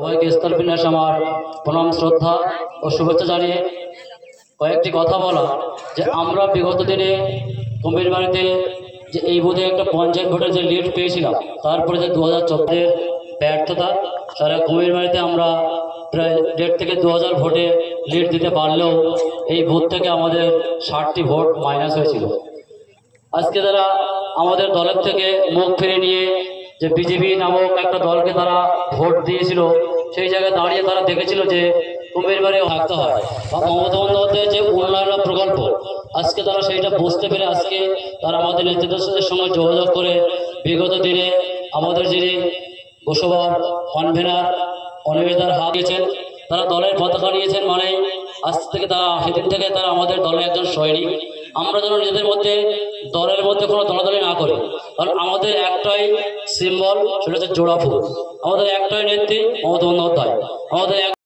সবাইকে স্থল বিন্যাস আমার প্রণাম, শ্রদ্ধা ও শুভেচ্ছা জানিয়ে কয়েকটি কথা বলা। যে আমরা বিগত দিনে কুমির বাড়িতে যে এই বোধে একটা পঞ্চায়েত ভোটের যে লিড পেয়েছিলাম, তারপরে যে দু হাজার চব্বিশের ব্যর্থতা সারা কুমির বাড়িতে আমরা প্রায় দেড় থেকে দু হাজার ভোটে লিড দিতে পারলেও এই ভোট থেকে আমাদের ষাটটি ভোট মাইনাস হয়েছিল। আজকে তারা আমাদের দলের থেকে মুখ ফিরে নিয়ে যে বিজেপি নামক একটা দলকে তারা ভোট দিয়েছিল, সেই জায়গায় দাঁড়িয়ে তারা দেখেছিল যে কুমির বাড়ি থাকতে হয় বা মমতা বন্দ্যোপাধ্যায়ের যে উন্নয়ন প্রকল্প, আজকে তারা সেইটা বুঝতে পেরে আজকে তারা আমাদের নেতৃত্বের সঙ্গে যোগাযোগ করে বিগত দিনে আমাদের যিনি বসবার কনভেনার অনিবেদার হাত দিয়েছেন, তারা দলের পতাকা নিয়েছেন মানে আজ থেকে তারা সেদিন থেকে তারা আমাদের দলের একজন সৈনিক। আমরা যেন নিজেদের মধ্যে দলের মধ্যে কোনো দলাদলি না করি। কারণ আমাদের একটাই সিম্বল সেটা হচ্ছে জোড়া ফুল আমাদের একটাই নেত্রী মমতা বন্দ্যোপাধ্যায়। আমাদের